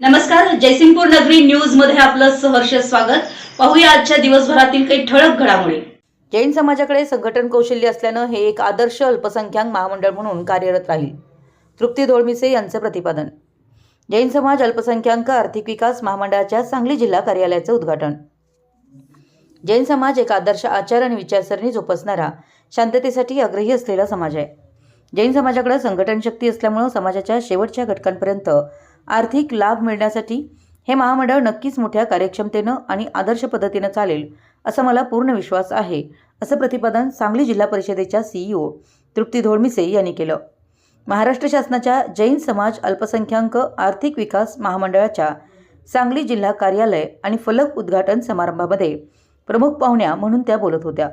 नमस्कार जयसिंगपूर नगरी न्यूजमध्ये आपलं सहर्ष स्वागत. पाहूया आजच्या दिवसभरातील काही ठळक घडामोडी. जैन समाजाकडे संघटन कौशल्य असल्यानं हे एक आदर्श अल्पसंख्याक महामंडळ म्हणून कार्यरत राहील. तृप्ती धोळमिसे यांचं प्रतिपादन. जैन समाज अल्पसंख्याक आर्थिक विकास महामंडळाच्या सांगली जिल्हा कार्यालयाचं उद्घाटन. जैन समाज एक आदर्श आचार आणि विचारसरणी जोपासणारा शांततेसाठी आग्रही असलेला समाज आहे. जैन समाजाकडे संघटन शक्ती असल्यामुळं समाजाच्या शेवटच्या घटकांपर्यंत आर्थिक लाभ मिळण्यासाठी हे महामंडळ नक्कीच मोठ्या कार्यक्षमतेनं आणि आदर्श पद्धतीनं चालेल असा मला पूर्ण विश्वास आहे असं प्रतिपादन सांगली जिल्हा परिषदेच्या सीईओ तृप्ती धोळमिसे यांनी केलं. महाराष्ट्र शासनाच्या जैन समाज अल्पसंख्याक आर्थिक विकास महामंडळाच्या सांगली जिल्हा कार्यालय आणि फलक उद्घाटन समारंभामध्ये प्रमुख पाहुण्या म्हणून त्या बोलत होत्या.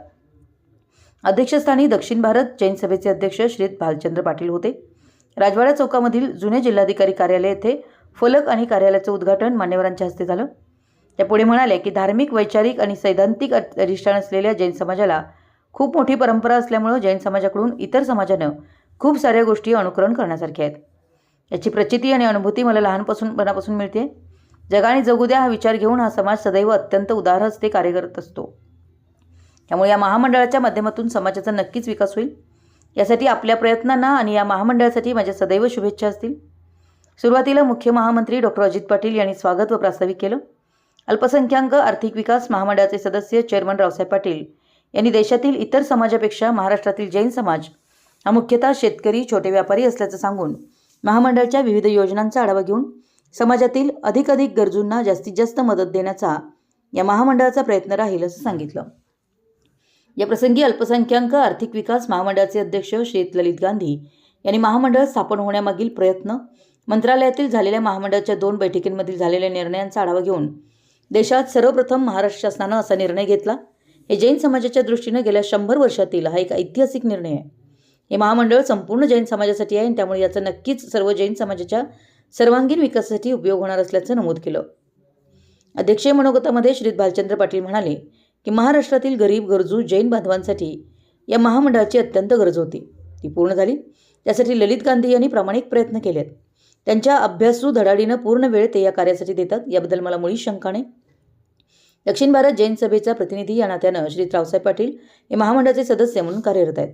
अध्यक्षस्थानी दक्षिण भारत जैन सभेचे अध्यक्ष श्री भालचंद्र पाटील होते. राजवाडा चौकामधील जुने जिल्हाधिकारी कार्यालय येथे फलक आणि कार्यालयाचं उद्घाटन मान्यवरांच्या हस्ते झालं. त्या पुढे म्हणाले की धार्मिक वैचारिक आणि सैद्धांतिक अधिष्ठान असलेल्या जैन समाजाला खूप मोठी परंपरा असल्यामुळं जैन समाजाकडून इतर समाजानं खूप साऱ्या गोष्टी अनुकरण करण्यासारख्या आहेत. याची प्रचिती आणि अनुभूती मला लहानपासून मनापासून मिळते. जगाने जगू द्या हा विचार घेऊन हा समाज सदैव अत्यंत उदार हस्ते कार्य करत असतो. त्यामुळे या महामंडळाच्या माध्यमातून समाजाचा नक्कीच विकास होईल. यासाठी आपल्या प्रयत्नांना आणि या महामंडळासाठी माझ्या सदैव शुभेच्छा असतील. सुरुवातीला मुख्य महामंत्री डॉक्टर अजित पाटील यांनी स्वागत व प्रास्ताविक केलं. अल्पसंख्याक आर्थिक विकास महामंडळाचे सदस्य चेअरमन रावसाहेब पाटील यांनी देशातील इतर समाजापेक्षा महाराष्ट्रातील जैन समाज हा मुख्यतः शेतकरी छोटे व्यापारी असल्याचं सांगून महामंडळाच्या विविध योजनांचा आढावा घेऊन समाजातील अधिकाधिक गरजूंना जास्तीत जास्त मदत देण्याचा या महामंडळाचा प्रयत्न राहील असं सांगितलं. या प्रसंगी अल्पसंख्याक आर्थिक विकास महामंडळाचे अध्यक्ष श्री ललित गांधी यांनी महामंडळ स्थापन होण्यामागील प्रयत्न मंत्रालयातील झालेल्या महामंडळाच्या दोन बैठकींमधील झालेल्या निर्णयांचा आढावा घेऊन देशात सर्वप्रथम महाराष्ट्र शासनानं असा निर्णय घेतला. हे जैन समाजाच्या दृष्टीनं गेल्या शंभर वर्षातील हा एक ऐतिहासिक निर्णय आहे. हे महामंडळ संपूर्ण जैन समाजासाठी आहे आणि त्यामुळे याचा नक्कीच सर्व जैन समाजाच्या सर्वांगीण विकासासाठी उपयोग होणार असल्याचं नमूद केलं. अध्यक्षीय मनोगतामध्ये श्री भालचंद्र पाटील म्हणाले की महाराष्ट्रातील गरीब गरजू जैन बांधवांसाठी या महामंडळाची अत्यंत गरज होती. ती पूर्ण झाली. त्यासाठी ललित गांधी यांनी प्रामाणिक प्रयत्न केलेत. त्यांच्या अभ्यासू धडाडीनं पूर्ण वेळ ते या कार्यासाठी देतात. याबद्दल मला मुळीच शंका नाही. दक्षिण भारत जैन सभेचा प्रतिनिधी या नात्यानं श्री रावसाहेब पाटील हे महामंडळाचे सदस्य म्हणून कार्यरत आहेत.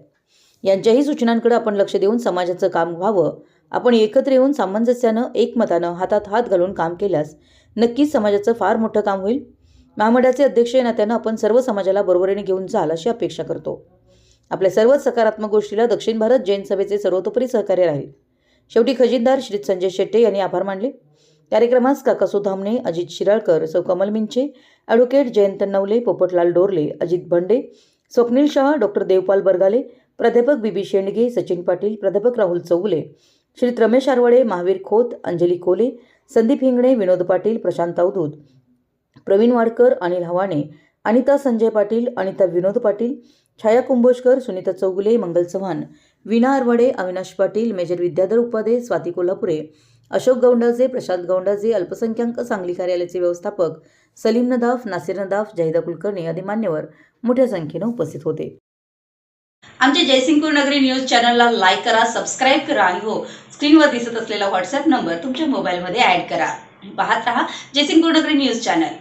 यांच्याही सूचनांकडे आपण लक्ष देऊन समाजाचं काम व्हावं. आपण एकत्र येऊन सामंजस्यानं एकमतानं हातात हात घालून काम केल्यास नक्कीच समाजाचं फार मोठं काम होईल. महामंडळाचे अध्यक्ष या नात्यानं आपण सर्व समाजाला बरोबरीने घेऊन जाल अशी अपेक्षा करतो. आपल्या सर्वच सकारात्मक गोष्टीला दक्षिण भारत जैन सभेचे सर्वतोपरी सहकार्य राहील. शेवटी खजिनदार श्री संजय शेट्टे यांनी आभार मानले. कार्यक्रमास काका धामणे अजित शिराळकर सौ कमल मिंचे ॲडव्होकेट जयंत नवले पोपटलाल डोरले अजित भंडे स्वप्नील शहा डॉक्टर देवपाल बरगाले प्राध्यापक बीबी शेंडगे सचिन पाटील प्राध्यापक राहुल चौगुले श्री रमेश आरवडे महावीर खोत अंजली कोले संदीप हिंगणे विनोद पाटील प्रशांत अवधूत प्रवीण वाडकर अनिल हवाणे अनिता संजय पाटील अनिता विनोद पाटील छाया कुंभोजकर सुनीता चौगुले मंगल चव्हाण विना आरवडे अविनाश पाटील मेजर विद्याधर उपाधे स्वाती कोल्हापुरे अशोक गौंडाजे प्रशांत गौंडाजे अल्पसंख्याक सांगली कार्यालयाचे व्यवस्थापक सलीम नदाफ नासिर नदाफ जाहिदा कुलकर्णी आदी मान्यवर मोठ्या संख्येनं उपस्थित होते. आमच्या जयसिंगपूर नगरी न्यूज चॅनलला लाईक करा सबस्क्राईब करा आणि हो स्क्रीनवर दिसत असलेला व्हॉट्सअप नंबर तुमच्या मोबाईलमध्ये ऍड करा. पाहत रहा जयसिंगपूर नगरी न्यूज चॅनल.